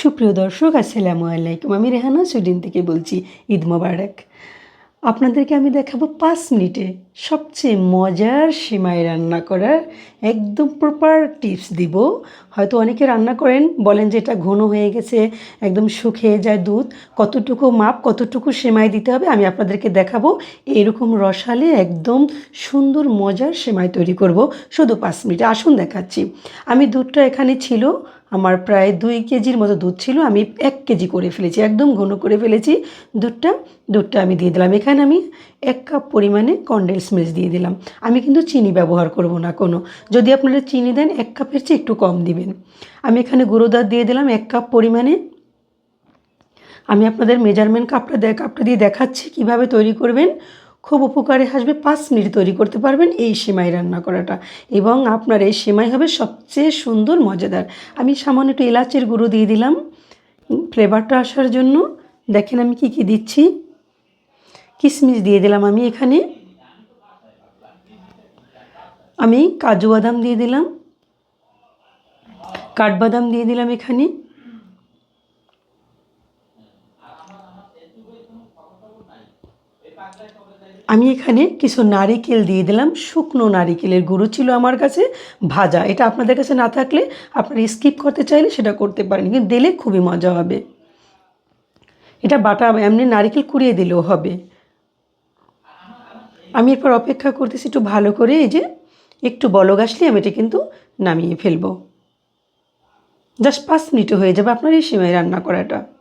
সুপ্রিয় দর্শক আসসালামু আলাইকুম। আমি রেহানা সুইডেন থেকে বলছি ঈদ মোবারক। আপনাদেরকে আমি দেখাবো পাঁচ মিনিটে সবচেয়ে মজার সিমাই রান্না করার একদম প্রপার টিপস দিব। হয়তো অনেকে রান্না করেন, বলেন যে এটা ঘন হয়ে গেছে, একদম শুকিয়ে যায় দুধ, কতটুকু মাপ, কতটুকু সেমাই দিতে হবে আমি আপনাদেরকে দেখাবো। এরকম রসালে একদম সুন্দর মজার সেমাই তৈরি করব। শুধু পাঁচ মিনিটে, আসুন দেখাচ্ছি। আমি দুধটা এখানে ছিল, আমার প্রায় দুই কেজির মতো দুধ ছিল, আমি এক কেজি করে ফেলেছি, একদম ঘন করে ফেলেছি। দুধটা দুধটা আমি দিয়ে দিলাম। এখানে আমি এক কাপ পরিমাণে কন্ডেন্স মিল্ক দিয়ে দিলাম। আমি কিন্তু চিনি ব্যবহার করব না কোনো। যদি আপনারা চিনি দেন, এক কাপের চেয়ে একটু কম দিবেন। আমি এখানে গুঁড়ো দুধ দিয়ে দিলাম, এক কাপ পরিমাণে। আমি আপনাদের মেজারমেন্ট কাপটা কাপটা দিয়ে দেখাচ্ছি কীভাবে তৈরি করবেন। খুব উপকারে আসবে, পাঁচ মিনিট তৈরি করতে পারবেন এই সেমাই রান্না করাটা। এবং আপনার এই সেমাই হবে সবচেয়ে সুন্দর, মজাদার। আমি সামান্য একটু এলাচের গুঁড়ো দিয়ে দিলাম। ফ্লেভারটা আসার জন্য দেখেন আমি কি কি দিচ্ছি। কিশমিশ দিয়ে দিলাম আমি এখানে। আমি কাজু বাদাম দিয়ে দিলাম। কাঠবাদাম দিয়ে দিলাম এখানে। আমি এখানে কিছু নারিকেল দিয়ে দিলাম। শুকনো নারিকেলের গুঁড়ো ছিল আমার কাছে। ভাজা। এটা আপনাদের কাছে না থাকলে আপনারা স্কিপ করতে চাইলে সেটা করতে পারেন। কিন্তু দিলে খুবই মজা হবে। এটা বাটা এমনি নারিকেল কুড়িয়ে দিলেও হবে। আমি এরপর অপেক্ষা করতেছি একটু ভালো করে। এই যে একটু বলক আসলে আমি এটা কিন্তু নামিয়ে ফেলব। জাস্ট পাঁচ মিনিটে হয়ে যাবে আপনার এই সিমাই রান্না করাটা।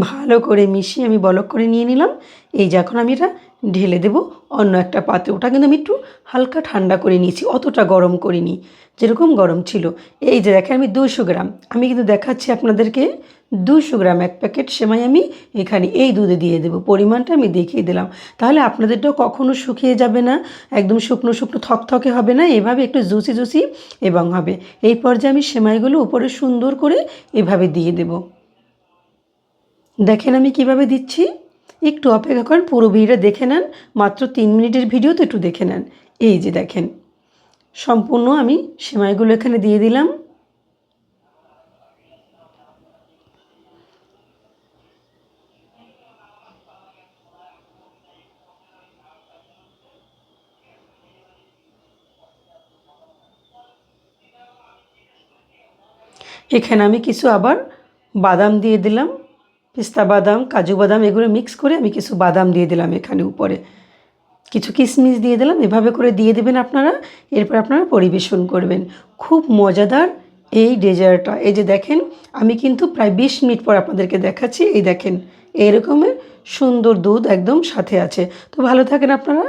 ভালো করে মিশিয়ে আমি বলক করে নিয়ে নিলাম। এই যে এখন আমি এটা ঢেলে দেবো। অন্য একটা পাত্রে। ওটা কিন্তু আমি একটু হালকা ঠান্ডা করে নিয়েছি। অতটা গরম করিনি। যেরকম গরম ছিল। এই যে দেখেন আমি দুশো গ্রাম। আমি কিন্তু দেখাচ্ছি আপনাদেরকে। দুশো গ্রাম এক প্যাকেট সেমাই আমি এখানে এই দুধে দিয়ে দেবো। পরিমাণটা আমি দেখিয়ে দিলাম। তাহলে আপনাদেরটাও কখনো শুকিয়ে যাবে না। একদম শুকনো শুকনো থকথকে হবে না। এভাবে একটু জুসি জুসি এবং হবে। এই পর্যায়ে আমি সেমাইগুলো উপরে সুন্দর করে এভাবে দিয়ে দেবো। দেখেন আমি কীভাবে দিচ্ছি। একটু অপেক্ষা করেন, পুরো ভিডিওটা দেখে নেন, মাত্র তিন মিনিটের ভিডিও তো একটু দেখে নেন। এই যে দেখেন, সম্পূর্ণ আমি সেমাইগুলো এখানে দিয়ে দিলাম। এখানে আমি কিছু আবার বাদাম দিয়ে দিলাম। পিস্তা বাদাম, কাজু বাদাম এগুলো মিক্স করে আমি কিছু বাদাম দিয়ে দিলাম এখানে উপরে। কিছু কিশমিশ দিয়ে দিলাম, এভাবে করে দিয়ে দেবেন আপনারা, এরপর আপনারা পরিবেশন করবেন। খুব মজাদার এই ডেজার্টটা। এই যে দেখেন, আমি কিন্তু প্রায় বিশ মিনিট পর আপনাদেরকে দেখাচ্ছি, এই দেখেন এইরকমের সুন্দর দুধ একদম সাথে আছে। তো ভালো থাকেন আপনারা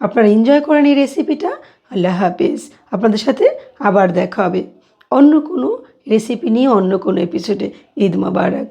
আপনারা এনজয় করেন এই রেসিপিটা আল্লাহ হাফিজ। আপনাদের সাথে আবার দেখা হবে অন্য কোনো রেসিপি নিয়ে অন্য কোনো এপিসোডে ঈদ মোবারক।